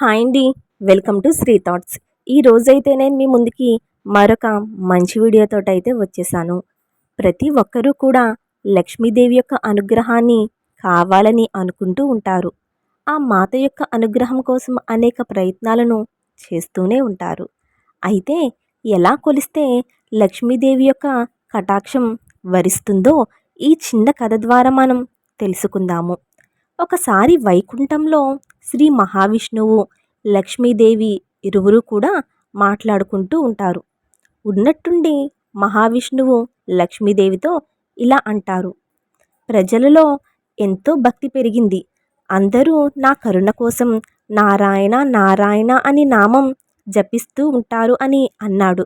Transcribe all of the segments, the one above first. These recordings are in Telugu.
హాయ్ అండి. Welcome to Sri thoughts. ఈ రోజైతే నేను మీ ముందుకి మరొక మంచి వీడియోతో అయితే వచ్చేసాను. ప్రతి ఒక్కరూ కూడా లక్ష్మీదేవి యొక్క అనుగ్రహాన్ని కావాలని అనుకుంటూ ఉంటారు. ఆ మాత యొక్క అనుగ్రహం కోసం అనేక ప్రయత్నాలను చేస్తూనే ఉంటారు. అయితే ఎలా కొలిస్తే లక్ష్మీదేవి యొక్క కటాక్షం వరిస్తుందో ఈ చిన్న కథ ద్వారా మనం తెలుసుకుందాము. ఒకసారి వైకుంఠంలో శ్రీ మహావిష్ణువు లక్ష్మీదేవి ఇరువురు కూడా మాట్లాడుకుంటూ ఉంటారు. ఉన్నట్టుండి మహావిష్ణువు లక్ష్మీదేవితో ఇలా అంటారు. ప్రజలలో ఎంతో భక్తి పెరిగింది. అందరూ నా కరుణ కోసం నారాయణ నారాయణ అని నామం జపిస్తూ ఉంటారు అని అన్నాడు.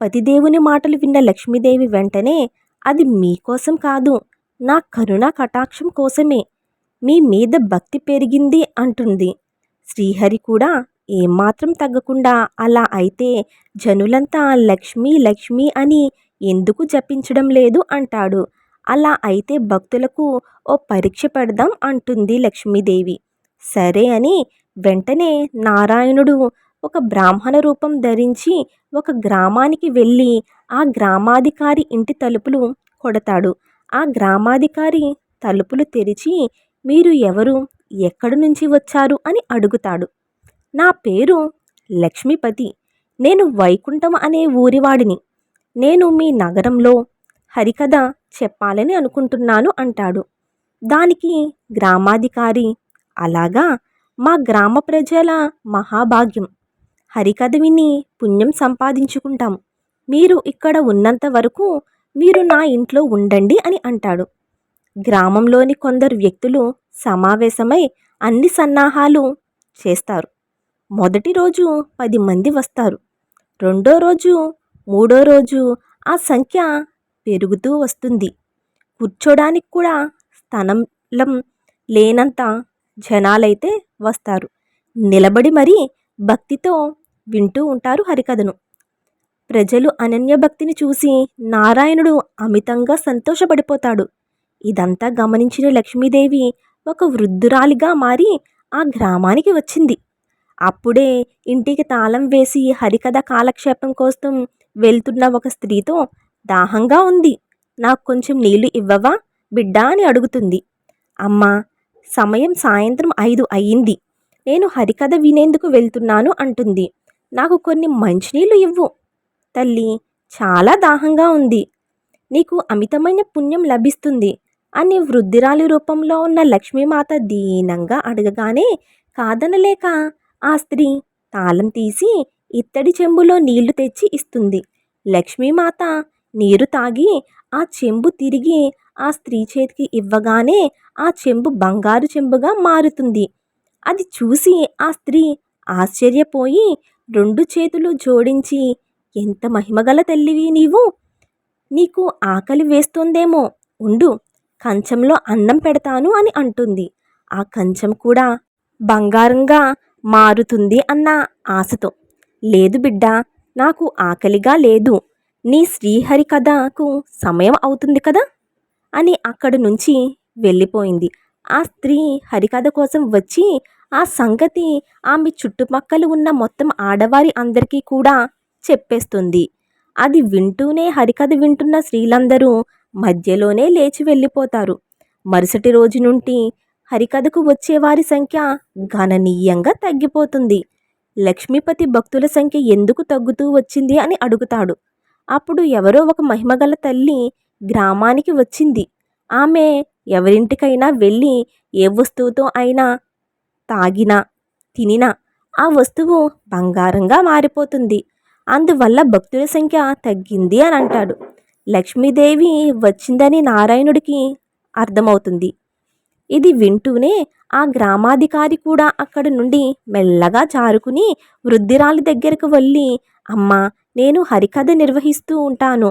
పతిదేవుని మాటలు విన్న లక్ష్మీదేవి వెంటనే అది మీకోసం కాదు నా కరుణ కటాక్షం కోసమే మీ మీద భక్తి పెరిగింది అంటుంది. శ్రీహరి కూడా ఏమాత్రం తగ్గకుండా అలా అయితే జనులంతా లక్ష్మీ లక్ష్మి అని ఎందుకు జపించడం లేదు అంటాడు. అలా అయితే భక్తులకు ఓ పరీక్ష పెడదాం అంటుంది లక్ష్మీదేవి. సరే అని వెంటనే నారాయణుడు ఒక బ్రాహ్మణ రూపం ధరించి ఒక గ్రామానికి వెళ్ళి ఆ గ్రామాధికారి ఇంటి తలుపులు కొడతాడు. ఆ గ్రామాధికారి తలుపులు తెరిచి మీరు ఎవరు? ఎక్కడి నుంచి వచ్చారు? అని అడుగుతాడు. నా పేరు లక్ష్మీపతి. నేను వైకుంఠం అనే ఊరివాడిని. నేను మీ నగరంలో హరికథ చెప్పాలని అనుకుంటున్నాను అంటాడు. దానికి గ్రామాధికారి అలాగా మా గ్రామ ప్రజల మహాభాగ్యం. హరికథ విని పుణ్యం సంపాదించుకుంటాం. మీరు ఇక్కడ ఉన్నంత వరకు మీరు నా ఇంట్లో ఉండండి అని అంటాడు. గ్రామంలోని కొందరు వ్యక్తులు సమావేశమై అన్ని సన్నాహాలు చేస్తారు. మొదటి రోజు పది మంది వస్తారు. రెండో రోజు మూడో రోజు ఆ సంఖ్య పెరుగుతూ వస్తుంది. కూర్చోడానికి కూడా స్థలం లేనంత జనాలైతే వస్తారు. నిలబడి మరీ భక్తితో వింటూ ఉంటారు హరికథను. ప్రజలు అనన్య భక్తిని చూసి నారాయణుడు అమితంగా సంతోషపడిపోతాడు. ఇదంతా గమనించిన లక్ష్మీదేవి ఒక వృద్ధురాలిగా మారి ఆ గ్రామానికి వచ్చింది. అప్పుడే ఇంటికి తాళం వేసి హరికథ కాలక్షేపం కోసం వెళ్తున్న ఒక స్త్రీతో దాహంగా ఉంది. నాకు కొంచెం నీళ్ళు ఇవ్వవా? బిడ్డా అని అడుగుతుంది. అమ్మా సమయం సాయంత్రం ఐదు అయ్యింది. నేను హరికథ వినేందుకు వెళ్తున్నాను అంటుంది. నాకు కొన్ని మంచినీళ్ళు ఇవ్వు. తల్లి చాలా దాహంగా ఉంది. నీకు అమితమైన పుణ్యం లభిస్తుంది. అని వృద్ధిరాలి రూపంలో ఉన్న లక్ష్మీమాత దీనంగా అడగగానే కాదనలేక ఆ స్త్రీ తాళం తీసి ఇత్తడి చెంబులో నీళ్ళు తెచ్చి ఇస్తుంది. లక్ష్మీమాత నీరు తాగి ఆ చెంబు తిరిగి ఆ స్త్రీ చేతికి ఇవ్వగానే ఆ చెంబు బంగారు చెంబుగా మారుతుంది. అది చూసి ఆ స్త్రీ ఆశ్చర్యపోయి రెండు చేతులు జోడించి ఎంత మహిమగల తల్లివి నీవు! నీకు ఆకలి వేస్తోందేమో! ఉండు కంచంలో అన్నం పెడతాను అని అంటుంది. ఆ కంచం కూడా బంగారంగా మారుతుంది అన్న ఆశతో. లేదు బిడ్డ నాకు ఆకలిగా లేదు. నీ శ్రీహరి కథకు సమయం అవుతుంది కదా? అని అక్కడి నుంచి వెళ్ళిపోయింది. ఆ స్త్రీ హరికథ కోసం వచ్చి ఆ సంగతి ఆమె చుట్టుపక్కల ఉన్న మొత్తం ఆడవారి అందరికీ కూడా చెప్పేస్తుంది. అది వింటూనే హరికథ వింటున్న స్త్రీలందరూ మధ్యలోనే లేచి వెళ్ళిపోతారు. మరుసటి రోజు నుండి హరికథకు వచ్చేవారి సంఖ్య గణనీయంగా తగ్గిపోతుంది. లక్ష్మీపతి భక్తుల సంఖ్య ఎందుకు తగ్గుతూ వచ్చింది అని అడుగుతాడు. అప్పుడు ఎవరో ఒక మహిమగల తల్లి గ్రామానికి వచ్చింది. ఆమె ఎవరింటికైనా వెళ్ళి ఏ వస్తువుతో అయినా తాగినా తినినా ఆ వస్తువు బంగారంగా మారిపోతుంది. అందువల్ల భక్తుల సంఖ్య తగ్గింది అని అంటాడు. లక్ష్మీదేవి వచ్చిందని నారాయణుడికి అర్థమవుతుంది. ఇది వింటూనే ఆ గ్రామాధికారి కూడా అక్కడి నుండి మెల్లగా జారుకుని వృద్ధిరాలి దగ్గరకు వెళ్ళి అమ్మా నేను హరికథ నిర్వహిస్తూ ఉంటాను.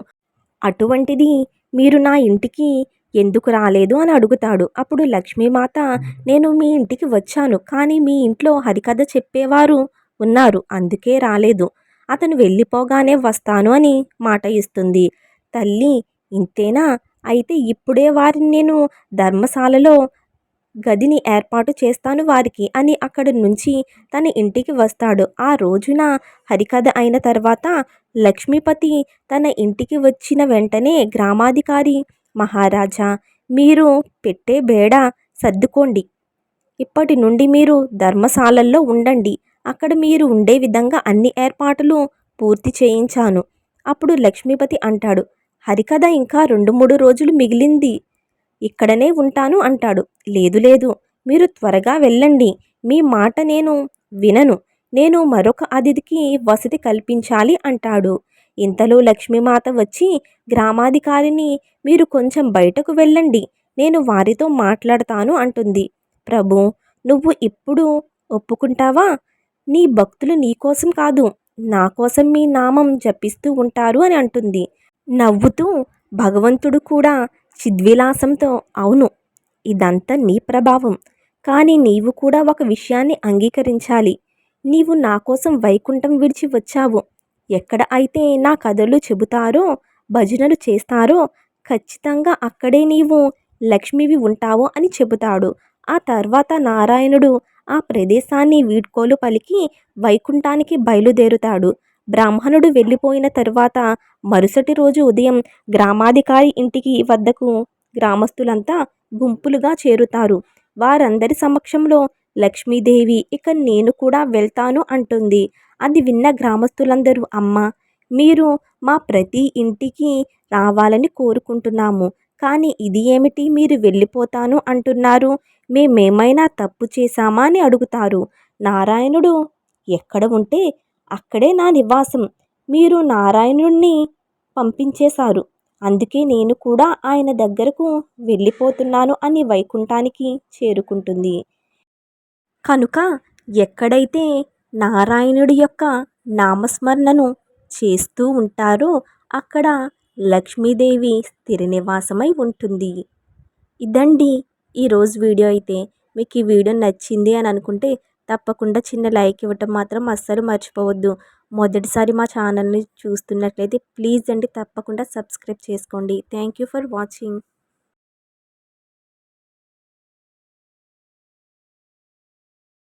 అటువంటిది మీరు నా ఇంటికి ఎందుకు రాలేదు? అని అడుగుతాడు. అప్పుడు లక్ష్మీమాత నేను మీ ఇంటికి వచ్చాను కానీ మీ ఇంట్లో హరికథ చెప్పేవారు ఉన్నారు అందుకే రాలేదు. అతను వెళ్ళిపోగానే వస్తాను అని మాట ఇస్తుంది. తల్లి ఇంతేనా? అయితే ఇప్పుడే వారిని నేను ధర్మశాలలో గదిని ఏర్పాటు చేస్తాను వారికి అని అక్కడి నుంచి తన ఇంటికి వస్తాడు. ఆ రోజున హరికథ అయిన తర్వాత లక్ష్మీపతి తన ఇంటికి వచ్చిన వెంటనే గ్రామాధికారి మహారాజా మీరు పెట్టే బేడ సర్దుకోండి. ఇప్పటి నుండి మీరు ధర్మశాలల్లో ఉండండి. అక్కడ మీరు ఉండే విధంగా అన్ని ఏర్పాట్లు పూర్తి చేయించాను అప్పుడు లక్ష్మీపతి అంటాడు హరికథ ఇంకా రెండు మూడు రోజులు మిగిలింది. ఇక్కడనే ఉంటాను అంటాడు. లేదు లేదు మీరు త్వరగా వెళ్ళండి. మీ మాట నేను వినను. నేను మరొక అతిథికి వసతి కల్పించాలి అంటాడు. ఇంతలో లక్ష్మీమాత వచ్చి గ్రామాధికారిని మీరు కొంచెం బయటకు వెళ్ళండి. నేను వారితో మాట్లాడతాను అంటుంది. ప్రభు నువ్వు ఇప్పుడు ఒప్పుకుంటావా? నీ భక్తులు నీకోసం కాదు. నా కోసం మీ నామం జపిస్తూ ఉంటారు అని అంటుంది. నవ్వుతూ భగవంతుడు కూడా చిద్విలాసంతో అవును ఇదంతా నీ ప్రభావం. కానీ నీవు కూడా ఒక విషయాన్ని అంగీకరించాలి. నీవు నా కోసం వైకుంఠం విడిచి వచ్చావు. ఎక్కడ అయితే నా కథలు చెబుతారో భజనలు చేస్తారో ఖచ్చితంగా అక్కడే నీవు లక్ష్మివి ఉంటావు అని చెబుతాడు. ఆ తర్వాత నారాయణుడు ఆ ప్రదేశాన్ని వీడ్కోలు పలికి వైకుంఠానికి బయలుదేరుతాడు. బ్రాహ్మణుడు వెళ్ళిపోయిన తరువాత మరుసటి రోజు ఉదయం గ్రామాధికారి ఇంటికి వద్దకు గ్రామస్తులంతా గుంపులుగా చేరుతారు. వారందరి సమక్షంలో లక్ష్మీదేవి ఇక నేను కూడా వెళ్తాను అంటుంది. అది విన్న గ్రామస్తులందరూ అమ్మ మీరు మా ప్రతి ఇంటికి రావాలని కోరుకుంటున్నాము. కానీ ఇది ఏమిటి? మీరు వెళ్ళిపోతాను అంటున్నారు. మేమేమైనా తప్పు చేశామా అని అడుగుతారు. నారాయణుడు ఎక్కడ ఉంటే అక్కడే నా నివాసం. మీరు నారాయణుణ్ణి పంపించేశారు. అందుకే నేను కూడా ఆయన దగ్గరకు వెళ్ళిపోతున్నాను అని వైకుంఠానికి చేరుకుంటుంది. కనుక ఎక్కడైతే నారాయణుడి యొక్క నామస్మరణను చేస్తూ ఉంటారో అక్కడ లక్ష్మీదేవి స్థిర నివాసమై ఉంటుంది. ఇదండి ఈరోజు వీడియో అయితే. మీకు ఈ వీడియో నచ్చింది అని అనుకుంటే తప్పకుండా చిన్న లైక్ ఇవ్వటం మాత్రం అస్సలు మర్చిపోవద్దు. మొదటిసారి మా ఛానల్ని చూస్తున్నట్లయితే ప్లీజ్ అండి తప్పకుండా సబ్స్క్రైబ్ చేసుకోండి. Thank you for watching.